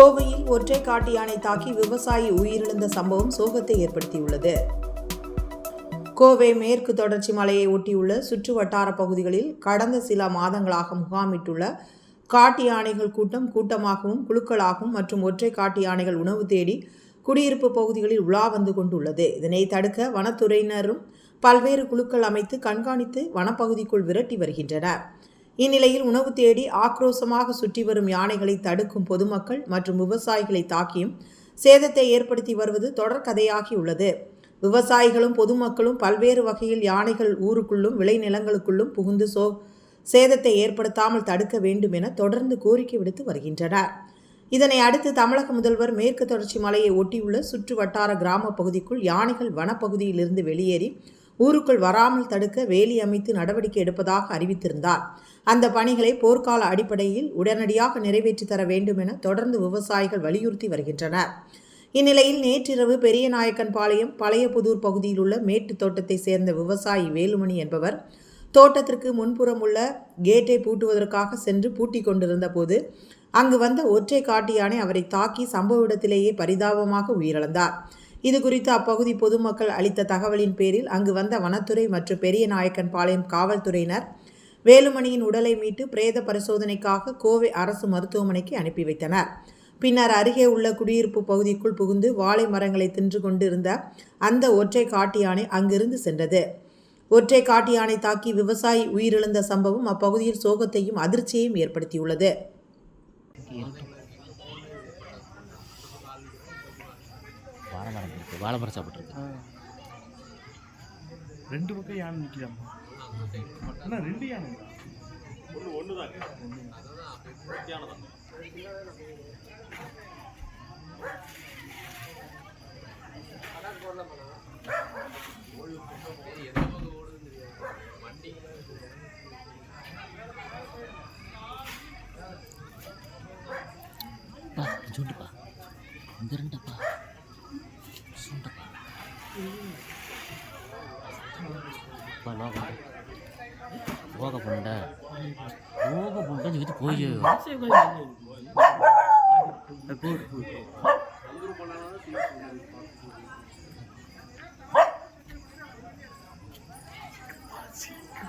கோவையில் ஒற்றை காட்டு யானை தாக்கி விவசாயி உயிரிழந்த சம்பவம் சோகத்தை ஏற்படுத்தியுள்ளது. கோவை மேற்கு தொடர்ச்சி மலையை ஒட்டியுள்ள சுற்று வட்டார பகுதிகளில் கடந்த சில மாதங்களாக முகாமிட்டுள்ள காட்டு யானைகள் கூட்டம் கூட்டமாகவும் குழுக்களாகவும் மற்றும் ஒற்றை காட்டு யானைகள் உணவு தேடி குடியிருப்பு பகுதிகளில் உலா வந்து கொண்டுள்ளது. இதனை தடுக்க வனத்துறையினரும் பல்வேறு குழுக்கள் அமைத்து கண்காணித்து வனப்பகுதிக்குள் விரட்டி வருகின்றனர். இந்நிலையில் உணவு தேடி ஆக்ரோஷமாக சுற்றி வரும் யானைகளை தடுக்கும் பொதுமக்கள் மற்றும் விவசாயிகளை தாக்கியும் சேதத்தை ஏற்படுத்தி வருவது தொடர்கதையாகியுள்ளது விவசாயிகளும் பொதுமக்களும் பல்வேறு வகையில் யானைகள் ஊருக்குள்ளும் விளைநிலங்களுக்குள்ளும் புகுந்து சோ சேதத்தை ஏற்படுத்தாமல் தடுக்க வேண்டும் என தொடர்ந்து கோரிக்கை விடுத்து வருகின்றனர். இதனை அடுத்து தமிழக முதல்வர் மேற்கு தொடர்ச்சி மலையை ஒட்டியுள்ள சுற்று வட்டார கிராம பகுதிக்குள் யானைகள் வனப்பகுதியிலிருந்து வெளியேறி ஊருக்குள் வராமல் தடுக்க வேலி அமைத்து நடவடிக்கை எடுப்பதாக அறிவித்திருந்தார். அந்த பணிகளை போர்க்கால அடிப்படையில் உடனடியாக நிறைவேற்றி தர வேண்டும் என தொடர்ந்து விவசாயிகள் வலியுறுத்தி வருகின்றனர். இந்நிலையில் நேற்றிரவு பெரியநாயக்கன்பாளையம் பழையபுதூர் பகுதியில் உள்ள மேட்டு தோட்டத்தை சேர்ந்த விவசாயி வேலுமணி என்பவர் தோட்டத்திற்கு முன்புறம் உள்ள கேட்டை பூட்டுவதற்காக சென்று பூட்டிக் கொண்டிருந்த போது அங்கு வந்த ஒற்றை காட்டு யானை அவரை தாக்கி சம்பவ இடத்திலேயே பரிதாபமாக உயிரிழந்தார். இது குறித்து அப்பகுதி பொதுமக்கள் அளித்த தகவலின் பேரில் அங்கு வந்த வனத்துறை மற்றும் பெரியநாயக்கன் பாளையம் காவல்துறையினர் வேலுமணியின் உடலை மீட்டு பிரேத பரிசோதனைக்காக கோவை அரசு மருத்துவமனைக்கு அனுப்பி வைத்தனர். பின்னர் அருகே உள்ள குடியிருப்பு பகுதிக்குள் புகுந்து வாழை மரங்களை தின்று கொண்டிருந்த அந்த ஒற்றை காட்டு யானை அங்கிருந்து சென்றது. ஒற்றை காட்டு யானை தாக்கி விவசாயி உயிரிழந்த சம்பவம் அப்பகுதியில் சோகத்தையும் அதிர்ச்சியையும் ஏற்படுத்தியுள்ளது. வாழை மரம் இருக்கு வாழை மரம் சாப்பிட்ருக்கு ரெண்டு பக்கம் யானை நிற்கிறாமா அண்ணா ரெண்டு யானை பா சுண்டுப்பா இந்த ரெண்டப்பா சுண்டப்பா bawa ke bunda bawa ke bunda jadi itu boyo